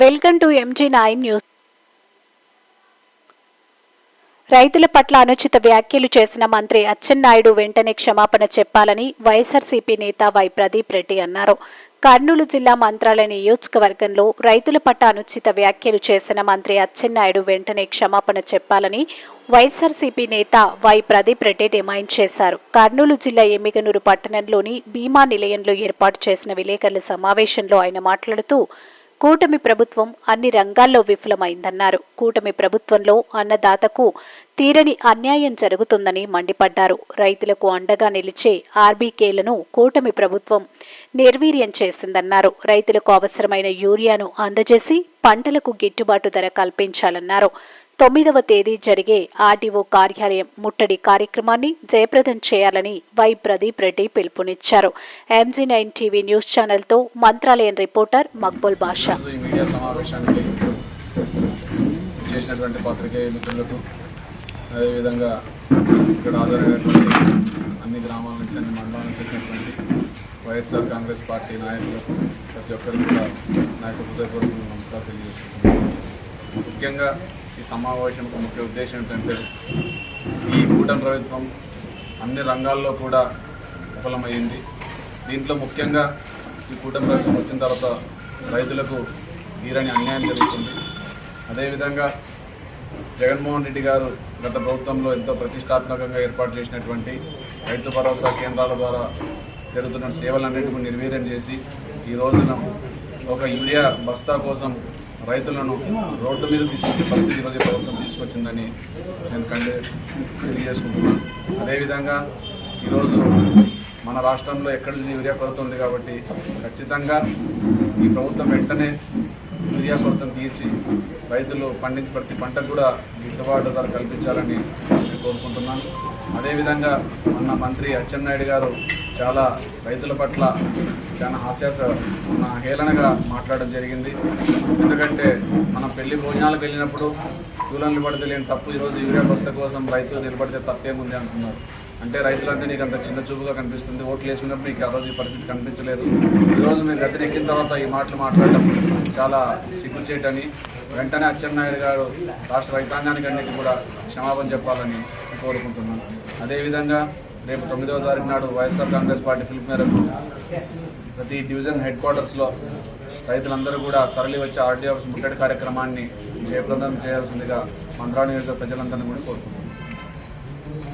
Welcome to MG nine news. రైతుల పట్ల అనుచిత వ్యాఖ్యలు చేసిన మంత్రి అచ్చెన్నాయుడు వెంటనే క్షమాపణ చెప్పాలని వైఎస్ఆర్సీపీ నేత వై ప్రదీప్ రెడ్డి అన్నారు. కర్నూలు జిల్లా మంత్రాలయ నియోజకవర్గంలో రైతుల పట్ల అనుచిత వ్యాఖ్యలు చేసిన మంత్రి అచ్చెన్నాయుడు వెంటనే క్షమాపణ చెప్పాలని వైఎస్ఆర్సీపీ నేత వై ప్రదీప్ రెడ్డి డిమాండ్ చేశారు. కర్నూలు జిల్లా ఎమ్మిగనూరు పట్టణంలోని భీమా నిలయంలో ఏర్పాటు చేసిన విలేకరుల సమావేశంలో ఆయన మాట్లాడుతూ కూటమి ప్రభుత్వం అన్ని రంగాల్లో విఫలమైందన్నారు. కూటమి ప్రభుత్వంలో అన్నదాతకు తీరని అన్యాయం జరుగుతుందని మండిపడ్డారు. రైతులకు అండగా నిలిచే ఆర్బీకేలను కూటమి ప్రభుత్వం నిర్వీర్యం చేసిందన్నారు. రైతులకు అవసరమైన యూరియాను అందజేసి పంటలకు గిట్టుబాటు ధర కల్పించాలన్నారు. తొమ్మిదవ తేదీ జరిగే ఆర్డీఓ కార్యాలయం ముట్టడి కార్యక్రమాన్ని జయప్రదం చేయాలని వై ప్రదీప్ రెడ్డి పిలుపునిచ్చారు. ఎంజీ నైన్ టీవీ న్యూస్ ఛానల్తో మంత్రాలయం రిపోర్టర్ మక్బుల్ బాషా. చేసినటువంటి పత్రికేయ మిత్రులకు అదేవిధంగా ఇక్కడ హాజరైనటువంటి అన్ని గ్రామాల నుంచి అన్ని మండలాల నుంచి వచ్చినటువంటి వైఎస్ఆర్ కాంగ్రెస్ పార్టీ నాయకులకు ప్రతి ఒక్కరికి కూడా నా యొక్క హృదయపూర్వక నమస్కారం తెలియజేసుకుంటున్నాను. ముఖ్యంగా ఈ సమావేశం ముఖ్య ఉద్దేశం ఏంటంటే ఈ కూటమి ప్రభుత్వం అన్ని రంగాల్లో కూడా విఫలమైంది దీంట్లో ముఖ్యంగా ఈ కూటమి ప్రభుత్వం వచ్చిన తర్వాత రైతులకు తీరని అన్యాయం జరుగుతుంది. అదేవిధంగా జగన్మోహన్ రెడ్డి గారు గత ప్రభుత్వంలో ఎంతో ప్రతిష్టాత్మకంగా ఏర్పాటు చేసినటువంటి రైతు భరోసా కేంద్రాల ద్వారా జరుగుతున్న సేవలన్నింటినీ నిర్వీర్యం చేసి ఈ రోజున ఒక యూరియా బస్తా కోసం రైతులను రోడ్డు మీద తీసుకొచ్చే పరిస్థితి ఈరోజు ప్రభుత్వం తీసుకొచ్చిందని నేను కండి తెలియజేసుకుంటున్నాను. అదేవిధంగా ఈరోజు మన రాష్ట్రంలో ఎక్కడ యూరియా కొరత ఉంది కాబట్టి ఖచ్చితంగా ఈ ప్రభుత్వం వెంటనే యూరియా కొరతను తీసి రైతులు పండించి ప్రతి పంటకు కూడా గిట్టుబాటు ధర కల్పించాలని నేను కోరుకుంటున్నాను. అదేవిధంగా మన మంత్రి అచ్చెన్నాయుడు గారు చాలా రైతుల పట్ల చాలా హాస్యాస ఉన్న హేళనగా మాట్లాడడం జరిగింది. ఎందుకంటే మనం పెళ్ళి భోజనాలకు వెళ్ళినప్పుడు దూరం నిలబడితే లేని తప్పు ఈరోజు యూరియా బస్త కోసం రైతు నిలబడితే తప్పేముంది అంటున్నారు. అంటే రైతులంటే నీకు అంత చిన్న చూపుగా కనిపిస్తుంది. ఓట్లు వేసుకున్నప్పుడు నీకు ఆ రోజు ఈ పరిస్థితి కనిపించలేదు. ఈరోజు మీరు గద్దెనెక్కిన తర్వాత ఈ మాటలు మాట్లాడడం చాలా సిగ్గుచేటని వెంటనే అచ్చెన్నాయుడు గారు రాష్ట్ర రైతాంగానికి అన్నిటి కూడా క్షమాపణ చెప్పాలని కోరుకుంటున్నాను. అదేవిధంగా రేపు తొమ్మిదవ తారీఖు నాడు వైఎస్ఆర్ కాంగ్రెస్ పార్టీ పిలుపు మేరకు ప్రతి డివిజన్ హెడ్ క్వార్టర్స్లో రైతులందరూ కూడా తరలి వచ్చే ఆర్డీ ఆఫీస్ ముట్టడి కార్యక్రమాన్ని జయప్రదం చేయాల్సిందిగా మంత్రాలయ నియోజక ప్రజలందరినీ కూడా కోరుకుంటున్నాను